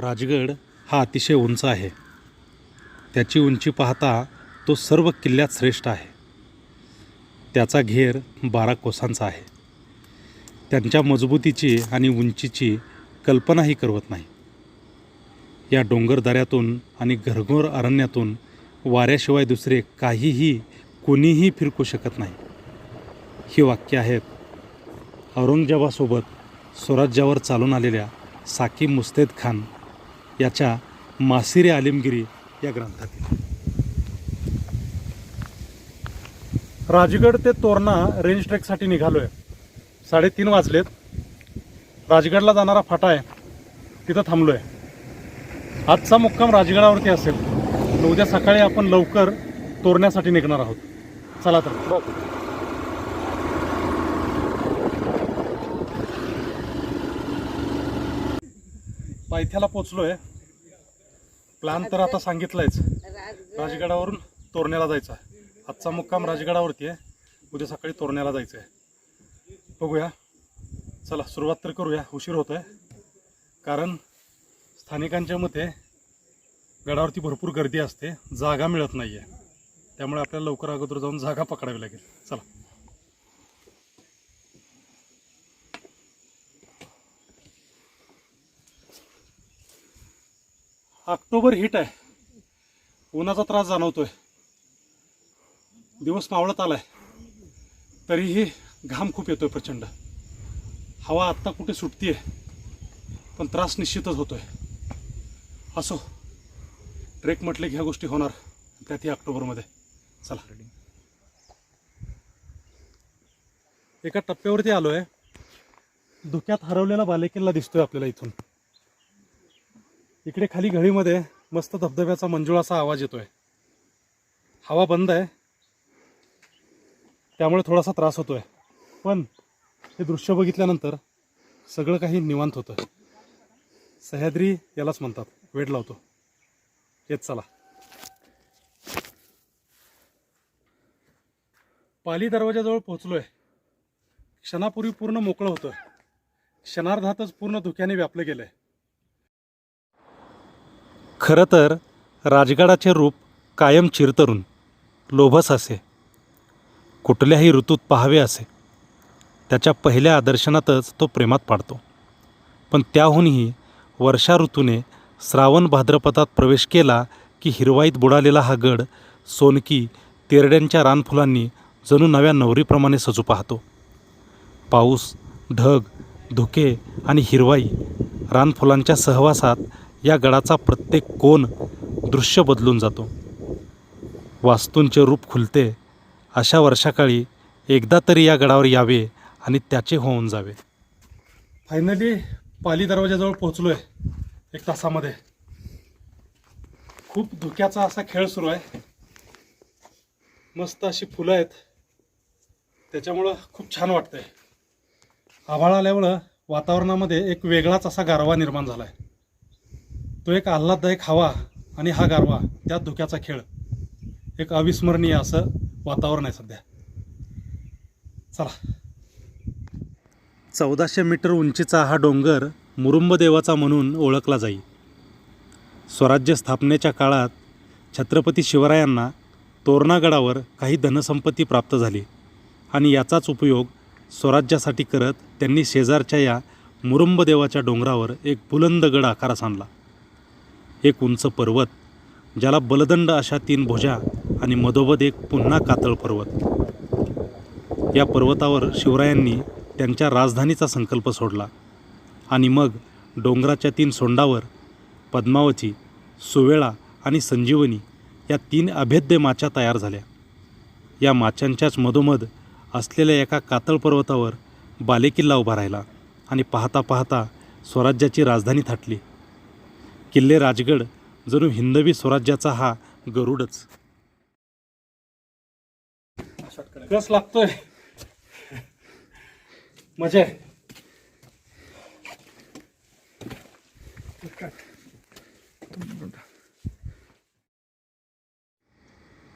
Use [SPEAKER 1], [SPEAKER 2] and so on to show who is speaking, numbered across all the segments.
[SPEAKER 1] राजगड हा अतिशय उंच आहे. त्याची उंची पाहता तो सर्व किल्ल्यात श्रेष्ठ आहे. त्याचा घेर बारा कोसांचा आहे. त्यांच्या मजबूतीची आणि उंचीची कल्पनाही करवत नाही. या डोंगरदऱ्यातून आणि घरघोर अरण्यातून वाऱ्याशिवाय दुसरे काहीही कोणीही फिरकू शकत नाही. ही वाक्य आहेत औरंगजेबासोबत स्वराज्यावर चालून आलेल्या साकीब मुस्तेद खान याच्या मासिरे आलिमगिरी या ग्रंथातील राजगड ते तोरणा रेंज ट्रेकसाठी निघालो आहे साडेतीन वाजलेत. राजगडला जाणारा फाटा आहे. तिथं थांबलो आहे आजचा मुक्काम राजगडावरती असेल. उद्या सकाळी आपण लवकर तोरण्यासाठी निघणार आहोत. चला तर. बघ पायथ्याला पोचलोय. प्लॅन तर आता सांगितलायच. राजगडावरून तोरण्याला जायचा आजचा मुक्काम राजगडावरती आहे. उद्या सकाळी तोरण्याला जायचं आहे बघूया. चला सुरुवात तर करूया. उशीर होतोय. कारण स्थानिकांच्या मते गडावरती भरपूर गर्दी असते. जागा मिळत नाही आहे त्यामुळे आपल्याला लवकर अगोदर जाऊन जागा पकडावी लागेल. चला. ऑक्टोबर हिट आहे. उन्हाचा त्रास जाणवतोय. दिवस मावळत आलाय. तरीही घाम खूप येतोय प्रचंड. हवा आत्ता कुठे सुटतीये पण त्रास निश्चितच होतोय. असो ट्रेक म्हटले की ह्या गोष्टी होणार त्यातही ऑक्टोबरमध्ये. चला. एका टप्प्यावरती आलोय. धुक्यात हरवलेला बालेकिल्ला दिसतोय आपल्याला इथून. इकडे खाली घळीमध्ये मस्त धबधब्याचा मंजुळाचा आवाज येतोय. हवा बंद आहे. त्यामुळे थोडासा त्रास होतोय. पण हे दृश्य बघितल्यानंतर सगळं काही निवांत होतं सह्याद्री यालाच म्हणतात. वेड लावतो. येत चला. पाली दरवाजाजवळ पोहोचलोय. क्षणापूर्वी पूर्ण मोकळं होतं क्षणार्धातच पूर्ण धुक्याने व्यापलं गेलंय. खरं तर राजगडाचे रूप कायम चिरतरून लोभस असे. कुठल्याही ऋतूत पाहावे असे. त्याच्या पहिल्या आदर्शनातच तो प्रेमात पाडतो. पण त्याहूनही वर्षा ऋतूने श्रावण भाद्रपदात प्रवेश केला की हिरवाईत बुडालेला हा गड सोनकी तेरड्यांच्या रानफुलांनी जणू नव्या नवरीप्रमाणे सजू पाहतो. पाऊस ढग धुके आणि हिरवाई रानफुलांच्या सहवासात या गडाचा प्रत्येक कोण दृश्य बदलून जातो. वास्तूंचे रूप खुलते अशा वर्षाकाळी एकदा तरी या गडावर यावे आणि त्याचे होऊन जावे. फायनली पाली दरवाजाजवळ आहे एक तासामध्ये. खूप धुक्याचा असा खेळ सुरू आहे. मस्त अशी फुलं आहेत. त्याच्यामुळं खूप छान वाटतंय. आभाळ आल्यामुळं वातावरणामध्ये एक वेगळाच असा गारवा निर्माण झाला आहे तो एक आल्हाददायक हवा आणि हा गारवा त्यात धुक्याचा खेळ. एक अविस्मरणीय असं वातावरण आहे सध्या. चला. चौदाशे मीटर उंचीचा हा डोंगर मुरुंबदेवाचा म्हणून ओळखला जाई. स्वराज्य स्थापनेच्या काळात छत्रपती शिवरायांना तोरणागडावर काही धनसंपत्ती प्राप्त झाली आणि याचाच उपयोग स्वराज्यासाठी करत त्यांनी शेजारच्या या मुरुंबदेवाच्या डोंगरावर एक बुलंद गड आकारास आणला. एक उंच पर्वत ज्याला बलदंड अशा तीन भुजा आणि मधोमध एक पुन्हा कातळ पर्वत. या पर्वतावर शिवरायांनी त्यांच्या राजधानीचा संकल्प सोडला आणि मग डोंगराच्या तीन सोंडावर पद्मावती सुवेळा आणि संजीवनी या तीन अभेद्य माच्या तयार झाल्या. या माच्यांच्याच मधोमध असलेल्या एका कातळ पर्वतावर बालेकिल्ला उभा राहिला आणि पाहता पाहता स्वराज्याची राजधानी थाटली. किल्ले राजगड जणू हिंदवी स्वराज्याचा हा गरुडच. कस लागतोय. मजा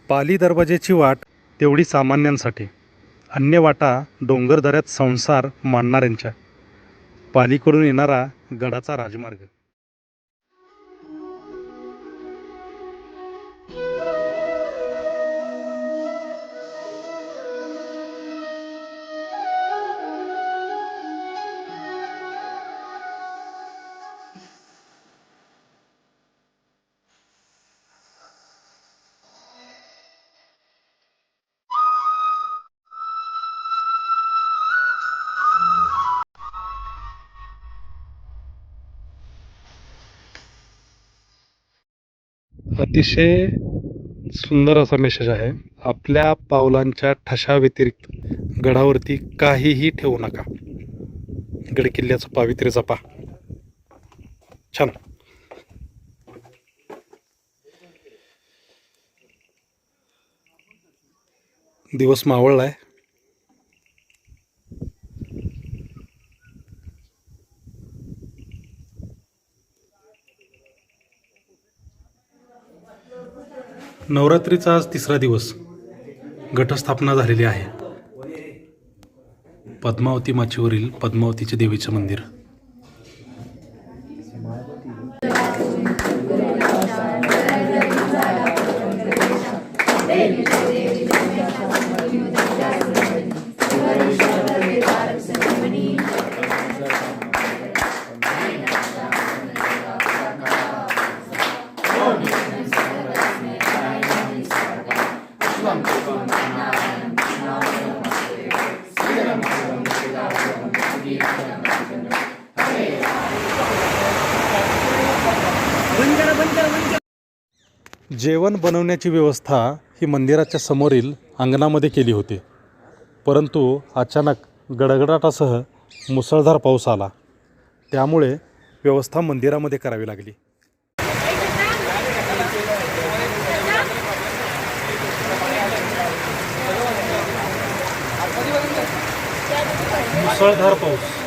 [SPEAKER 1] पाली दरवाजेची वाट तेवढी सामान्यांसाठी. अन्य वाटा डोंगरदऱ्यात संसार मांडणाऱ्यांच्या पालीकडून येणारा गडाचा राजमार्ग. अतिशय सुंदर असा मेसेज आहे. आपल्या पावलांच्या ठशा व्यतिरिक्त गडावरती काहीही ठेवू नका. गड किल्ल्याचं पावित्र्य जपा. छान. दिवस मावळला आहे नवरात्रीचा आज तिसरा दिवस. घटस्थापना झालेली आहे. पद्मावती माचीवरील पद्मावतीचे देवीचे मंदिर. जेवण बनवण्याची व्यवस्था ही मंदिराच्या समोरील अंगणामध्ये केली होती. परंतु अचानक गडगडाटासह मुसळधार पाऊस आला. त्यामुळे व्यवस्था मंदिरामध्ये करावी लागली. मुसळधार पाऊस.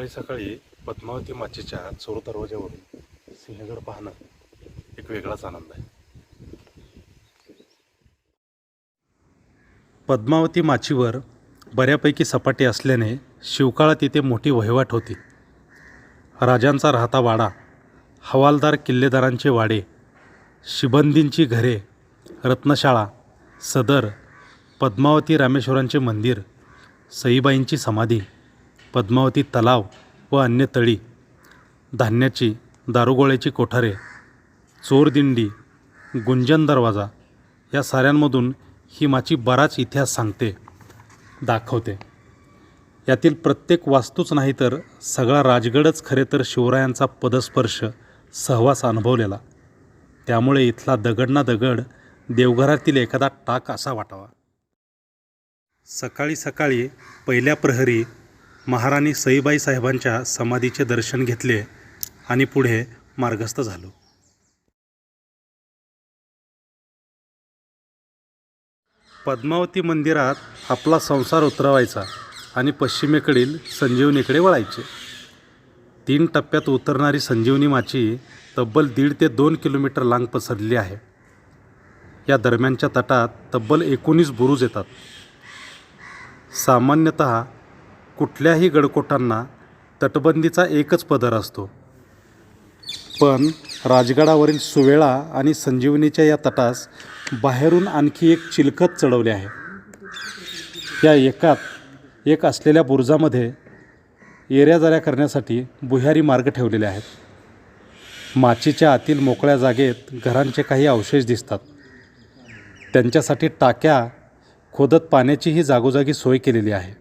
[SPEAKER 1] सकाळी सकाळी पद्मावती माचीच्या चोर दरवाज्यावरून सिंहगड पाहणं एक वेगळाच आनंद आहे. पद्मावती माचीवर बऱ्यापैकी सपाटी असल्याने शिवकाळात तिथे मोठी वहिवाट होती. राजांचा राहता वाडा हवालदार किल्लेदारांचे वाडे शिबंदींची घरे रत्नशाळा सदर पद्मावती रामेश्वरांचे मंदिर सईबाईंची समाधी पद्मावती तलाव व अन्य तळी धान्याची दारुगोळ्याची कोठारे चोरदिंडी गुंजन दरवाजा या साऱ्यांमधून ही माची बराच इतिहास सांगते दाखवते. यातील प्रत्येक वास्तूच नाही तर सगळा राजगडच खरे तर शिवरायांचा पदस्पर्श सहवास अनुभवलेला. त्यामुळे इथला दगड ना दगड देवघरातील एखादा टाक असा वाटावा. सकाळी सकाळी पहिल्या प्रहरी महाराणी सईबाई साहेबांच्या समाधीचे दर्शन घेतले आणि पुढे मार्गस्थ झालो. पद्मावती मंदिरात आपला संसार उतरवायचा आणि पश्चिमेकडील संजीवनीकडे वळायचे. तीन टप्प्यात उतरणारी संजीवनी माची तब्बल दीड ते दोन किलोमीटर लांब पसरलेली आहे. या दरम्यानच्या तटात तब्बल एकोणीस बुरुज येतात. सामान्यतः कुठल्याही गडकोटांना तटबंदीचा एकच पदर असतो. पण राजगडावरील सुवेळा आणि संजीवनीच्या या तटास बाहेरून आणखी एक चिलखत चढवले आहे. या एकात एक असलेल्या बुरुजामध्ये येऱ्याजाऱ्या करण्यासाठी बुहारी मार्ग ठेवलेले आहेत. माचीच्या आतील मोकळ्या जागेत घरांचे काही अवशेष दिसतात. त्यांच्यासाठी टाक्या खोदत पाण्याचीही जागोजागी सोय केलेली आहे.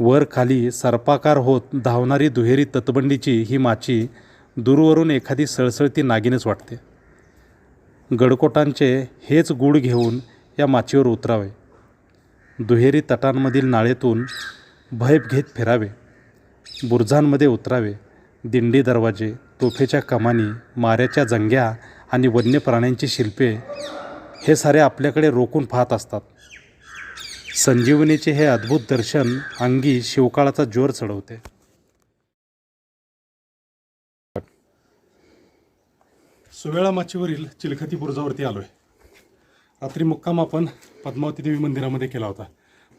[SPEAKER 1] वर खाली सर्पाकार होत धावणारी दुहेरी तटबंडीची ही माची दूरवरून एखादी सळसळती नागिनच वाटते. गडकोटांचे हेच गूढ घेऊन या माचीवर उतरावे. दुहेरी तटांमधील नाळेतून भैप घेत फिरावे. बुरजांमध्ये उतरावे. दिंडी दरवाजे तोफेच्या कमानी माऱ्याच्या जंग्या आणि वन्य प्राण्यांची शिल्पे हे सारे आपल्याकडे रोखून पाहत असतात. संजीवनीचे हे अद्भुत दर्शन अंगी शिवकाळाचा जोर चढवते. सुवेळा माचीवरील चिलखती बुरुजावरती आलो आहे रात्री मुक्काम आपण पद्मावती देवी मंदिरामध्ये केला होता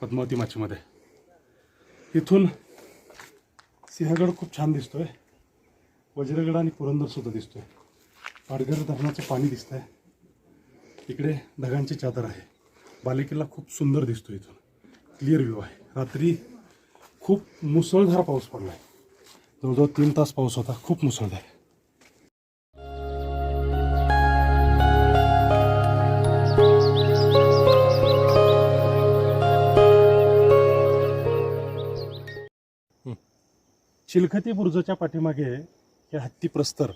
[SPEAKER 1] पद्मावती माचीमध्ये. इथून सिंहगड खूप छान दिसतोय. वज्रगड आणि पुरंदरसुद्धा दिसतोय. पाडगर धरणाचं पाणी दिसतंय. इकडे ढगांची चादर आहे. बालेकिल्ला खूप सुंदर दिसतो इथून क्लिअर व्ह्यू आहे. रात्री खूप मुसळधार पाऊस पडला आहे जवळजवळ तीन तास पाऊस होता. खूप मुसळधार चिलखती बुरुजाच्या पाठीमागे हे हत्ती प्रस्तर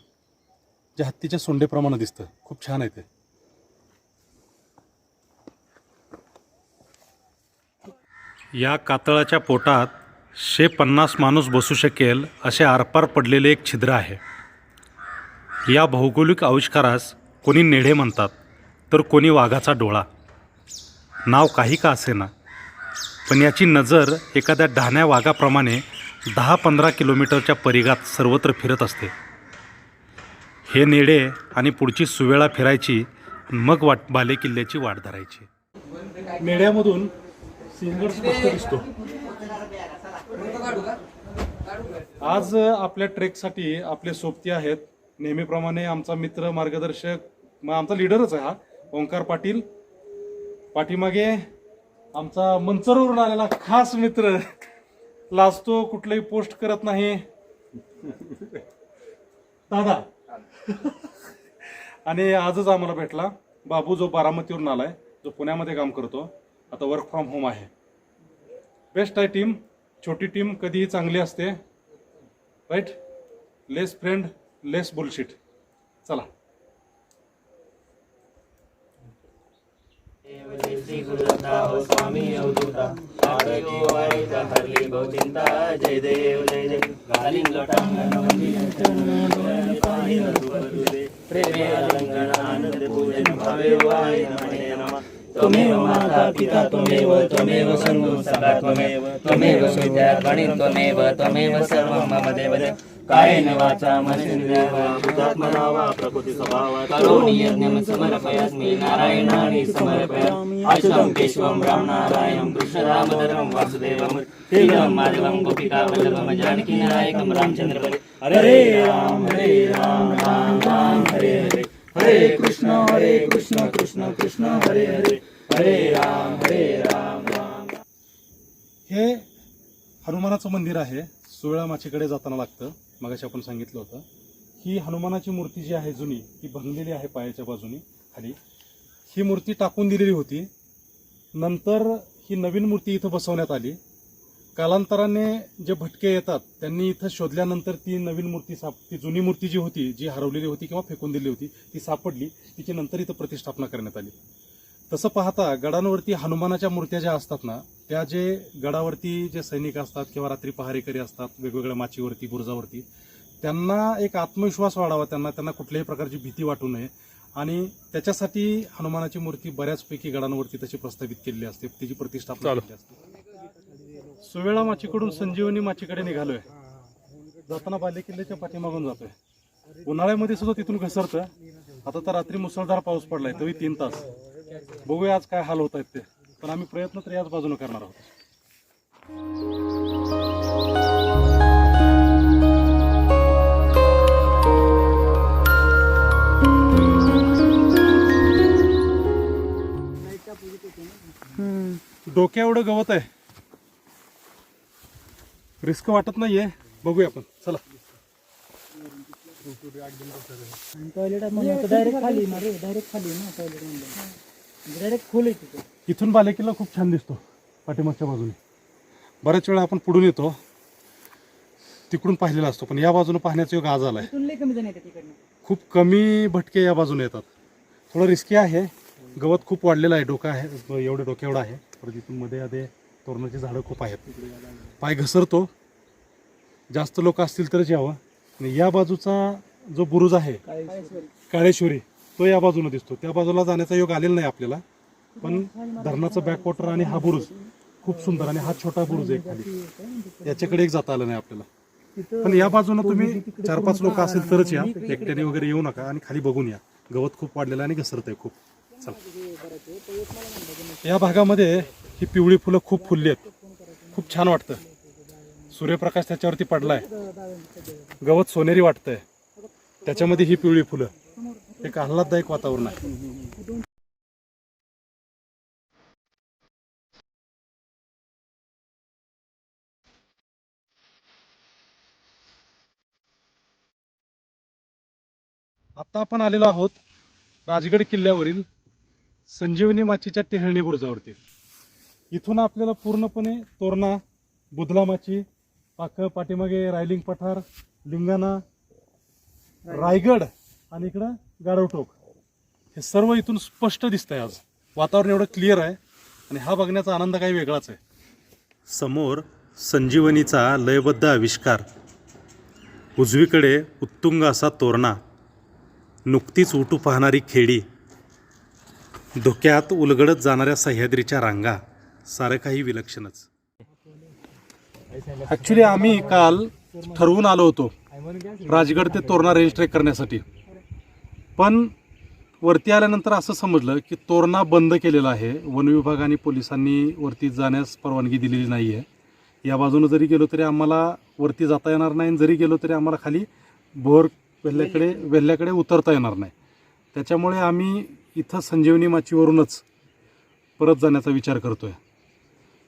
[SPEAKER 1] जे हत्तीच्या सोंडेप्रमाणे दिसतं. खूप छान आहे ते. या कातळाच्या पोटात शे पन्नास माणूस बसू शकेल असे आरपार पडलेले एक छिद्र आहे. या भौगोलिक आविष्कारास कोणी नेढे म्हणतात तर कोणी वाघाचा डोळा. नाव काही का असेना. पण याची नजर एखाद्या डहाण्या वाघाप्रमाणे दहा पंधरा किलोमीटरच्या परिघात सर्वत्र फिरत असते. हे नेडे आणि पुढची सुवेळा फिरायची मग वाट बालेकिल्ल्याची वाट धरायची. नेड्यामधून सिंहगड स्पष्ट दिसतो. आज आपल्या ट्रेकसाठी आपले सोबती आहेत. नेहमीप्रमाणे आमचा मित्र मार्गदर्शक मग आमचा लिडरच आहे हा ओंकार पाटील. पाठीमागे आमचा मंचरवरून आलेला खास मित्र. लाजतो कुठलंही पोस्ट करत नाही. दादा. आणि आजच आम्हाला भेटला. बाबू जो बारामतीवरून आलाय जो पुण्यामध्ये काम करतो. आता वर्क फ्रॉम होम आहे. बेस्ट आहे टीम छोटी टीम कधीही चांगली असते. Right less friend less bullshit चला.
[SPEAKER 2] श्री हो स्वामी अवधूता. आरोग्य वाईचा हरली बहुचिंता. जय देव जय देव. लोटांगण प्रेमे आनंद पूजन भावे वाय नमे नमः. त्वमेव माता पिता त्वमेव त्वमेव सर्वं सदा त्वमेव त्वमेव विद्या गणित त्वमेव त्वमेव सर्वं मम देव कायेन वाचा मनसेन्द्रियः हुतात्मना वा प्रकृती स्वभावा करोमि यज्ञं समर्पयास्मि नारायणानि समर्पयामि। अच्युतं केशवं रामनारायणं कृष्णरामधरं वासुदेवं श्रीरं माधवं गोपिका वल्लभं जानकीनायकं रामचन्द्र हरे राम हरे राम राम राम हरे हरे। हरे कृष्ण हरे कृष्ण कृष्ण कृष्ण हरे हरे। हरे राम हरे राम राम.
[SPEAKER 1] हे हनुमानाचं मंदिर आहे. सुवेळा माचीकडे जाताना लागतं. मगाशी आपण सांगितलं होतं. ही हनुमानाची मूर्ती जी आहे जुनी ती भंगलेली आहे पायाच्या बाजूनी खाली. ही मूर्ती टाकून दिलेली होती. नंतर ही नवीन मूर्ती इथं बसवण्यात आली. कालांतराने जे भटके येतात त्यांनी इथं शोधल्यानंतर ती नवीन मूर्ती साप ती जुनी मूर्ती जी होती जी हरवलेली होती किंवा फेकून दिली होती ती सापडली. तिची नंतर इथं प्रतिष्ठापना करण्यात आली. तसं पाहता गडांवरती हनुमानाच्या मूर्त्या ज्या असतात ना त्या जे गडावरती जे सैनिक असतात किंवा रात्री पहारेकरी असतात वेगवेगळ्या माचीवरती बुरुजावरती त्यांना एक आत्मविश्वास वाढावा त्यांना त्यांना कुठल्याही प्रकारची भीती वाटू नये. आणि त्याच्यासाठी हनुमानाची मूर्ती बऱ्याचपैकी गडांवरती तशी प्रस्थापित केलेली असते तिची प्रतिष्ठापना केलेली असते. सुवेळा माचीकडून संजीवनी माचीकडे निघालोय. जाताना बालेकिल्ल्याच्या पाठीमागून जातोय. उन्हाळ्यामध्ये सुद्धा तिथून घसरतं आता तर रात्री मुसळधार पाऊस पडलाय तोही तीन तास. बघूया आज काय हाल होत आहेत ते. पण आम्ही प्रयत्न तर याच बाजूने करणार आहोत. डोक्या एवढं गवत आहे. रिस्क वाटत नाहीये. बघूया आपण. चला.
[SPEAKER 3] टॉयलेट डायरेक्ट खाली ना रे. डायरेक्ट खाली ना टॉयलेट डायरेक्ट खोल आहे तिथं.
[SPEAKER 1] इथून बालेकिल्ला खूप छान दिसतो पाठीमागच्या बाजूने. बऱ्याच वेळा आपण पुढून येतो तिकडून पाहिलेला असतो पण या बाजूने पाहण्याचा योग आज आलाय
[SPEAKER 3] तिथून लई कमी जण येतात तिकडनं
[SPEAKER 1] खूप कमी भटके या बाजूने येतात. थोडं रिस्की आहे गवत खूप वाढलेलं आहे डोकं आहे एवढे डोके एवढं आहे परत इथून मध्ये आधे तोरणाची झाडं खूप आहेत. पाय घसरतो जास्त लोक असतील तरच यावं. आणि या बाजूचा जो बुरुज आहे काळेश्वरी तो या बाजूने दिसतो. त्या बाजूला जाण्याचा योग आलेला नाही आपल्याला. पण धरणाचं बॅकवॉटर आणि हा बुरुज खूप सुंदर आणि हा छोटा बुरुज आहे खाली. याच्याकडे एक जाता आलं नाही आपल्याला. पण या बाजूने तुम्ही चार पाच लोक असेल तरच या. एकट्याने वगैरे येऊ नका आणि खाली बघून या. गवत खूप वाढलेलं आणि घसरत आहे खूप. चला. या भागामध्ये ही पिवळी फुलं खूप फुलली आहेत. खूप छान वाटतं. सूर्यप्रकाश त्याच्यावरती पडलाय. गवत सोनेरी वाटतंय. त्याच्यामध्ये ही पिवळी फुलं. एक आल्हाददायक वातावरण आहे. आता आपण आलेलो आहोत राजगड किल्ल्यावरील संजीवनी माचीच्या टेहळणी बुरुजावरती. इथून आपल्याला पूर्णपणे तोरणा बुधला माची पाक पाठीमागे रायलिंग पठार लिंगाणा रायगड आणि इकडं गारवटोक हे सर्व इथून स्पष्ट दिसतंय आज. वातावरण एवढं क्लिअर आहे आणि हा बघण्याचा आनंद काही वेगळाच आहे. समोर संजीवनीचा लयबद्ध आविष्कार. उजवीकडे उत्तुंग असा तोरणा. नुकतीच उठू पाहणारी खेडी. धोक्यात उलगडत जाणाऱ्या सह्याद्रीच्या रांगा. सारं काही विलक्षणच. ॲक्च्युली आम्ही काल ठरवून आलो होतो. राजगड ते तोरणा रेंज ट्रेक करण्यासाठी. पण वरती आल्यानंतर असं समजलं की तोरणा बंद केलेला आहे. वन विभाग आणि पोलिसांनी वरती जाण्यास परवानगी दिलेली नाही आहे या बाजूनं जरी गेलो तरी आम्हाला वरती जाता येणार नाही आणि जरी गेलो तरी आम्हाला खाली भोर वेल्ल्याकडे वेल्ल्याकडे उतरता येणार नाही. त्याच्यामुळे आम्ही इथं संजीवनी माचीवरूनच परत जाण्याचा विचार करतो आहे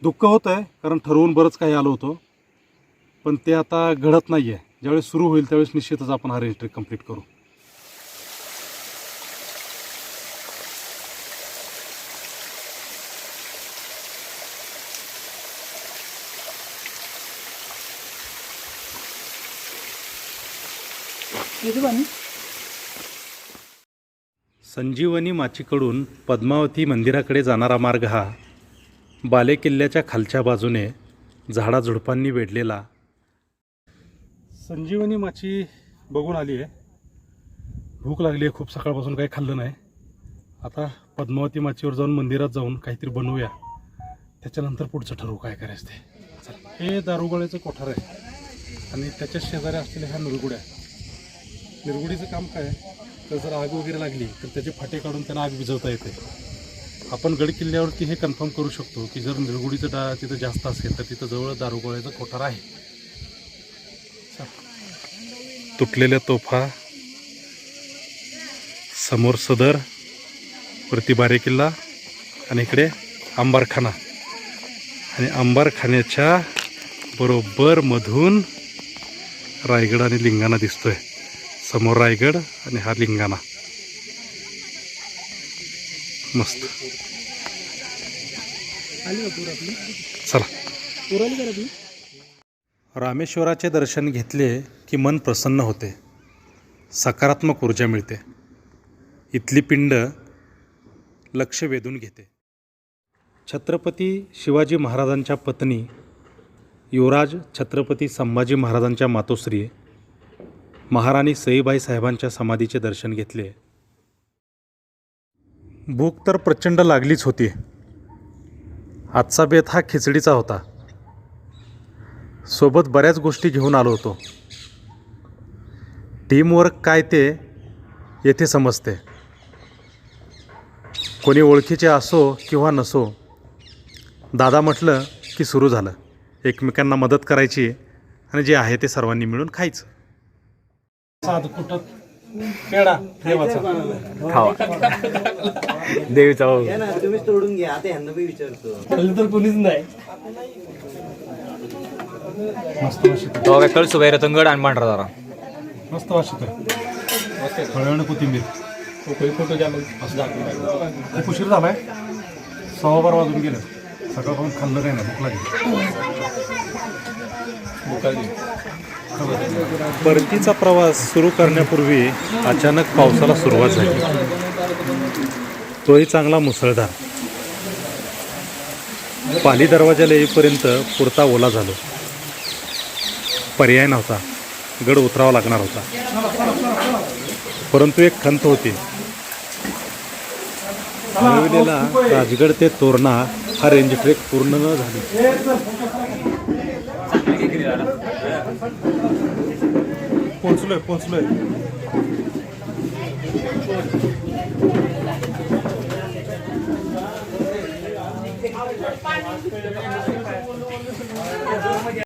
[SPEAKER 1] दुःख होतं आहे कारण ठरवून बरंच काही आलो होतो. पण ते आता घडत नाही आहे ज्यावेळेस सुरू होईल त्यावेळेस निश्चितच आपण हा रेंज ट्रेक कंप्लीट करू.
[SPEAKER 3] येते
[SPEAKER 1] संजीवनी माचीकडून पद्मावती मंदिराकडे जाणारा मार्ग हा बालेकिल्ल्याच्या खालच्या बाजूने झाडाझुडपांनी वेढलेला. संजीवनी माची बघून आली आहे. भूक लागली आहे. खूप सकाळपासून काही खाल्लं नाही. आता पद्मावती माचीवर जाऊन मंदिरात जाऊन काहीतरी बनवूया. त्याच्यानंतर पुढचं ठरवू काय करायचं ते. हे दारुगोळ्याचं कोठार आहे. आणि त्याच्या शेजारी असलेल्या ह्या नुरगुड्या निरगुडीचं काम काय तर जर आग वगैरे लागली तर त्याचे फाटे काढून त्यांना आग विझवता येते. आपण गड किल्ल्यावरती हे कन्फर्म करू शकतो की जर निरगुडीचं डा तिथं जास्त असेल तर तिथं जवळ दारुगोळ्याचं कोठार आहे. तुटलेल्या तोफा समोर सदर वरती बारे किल्ला आणि इकडे आंबारखाना. आणि अंबारखान्याच्या बरोबर मधून रायगड आणि लिंगाणा दिसतोय. समोर रायगड आणि हा लिंगाणा. मस्त. चला. रामेश्वराचे दर्शन घेतले की मन प्रसन्न होते. सकारात्मक ऊर्जा मिळते. इथली पिंड लक्ष वेधून घेते. छत्रपती शिवाजी महाराजांच्या पत्नी युवराज छत्रपती संभाजी महाराजांच्या मातोश्री महाराणी सईबाई साहेबांच्या समाधीचे दर्शन घेतले. भूक तर प्रचंड लागलीच होती. आजचा बेत हा खिचडीचा होता. सोबत बऱ्याच गोष्टी घेऊन आलो होतो. टीमवर्क काय ते येथे समजते. कोणी ओळखीचे असो किंवा नसो दादा म्हटलं की सुरू झालं. एकमेकांना मदत करायची आणि जे आहे ते सर्वांनी मिळून खायचं. साध कुटत पेढा देवाचा.
[SPEAKER 2] देवीचा तुम्हीच तोडून घ्या आता ह्यांना बी विचारतो.
[SPEAKER 3] तर कोणीच नाही.
[SPEAKER 1] मस्त वाशित
[SPEAKER 4] तो काय कळसू रतनगड आणि पांढरा जरा
[SPEAKER 1] मस्त वाशित आहे कोथिंबीर.
[SPEAKER 3] फोटो द्या मग
[SPEAKER 1] खूप उशीर झालाय. सव्वा बारा वाजून गेलं. सकाळपासून खाल्लं काही नाही भूक लागली. परतीचा प्रवास सुरू करण्यापूर्वी अचानक पावसाला सुरुवात झाली. तोही चांगला मुसळधार. पाली दरवाजाला येईपर्यंत पुरता ओला झालो. पर्याय नव्हता. गड उतरावा लागणार होता. परंतु एक खंत होती. मिळविलेला राजगड ते तोरणा हा रेंज ट्रेक पूर्ण न झाली. पोचलोय पोचलोय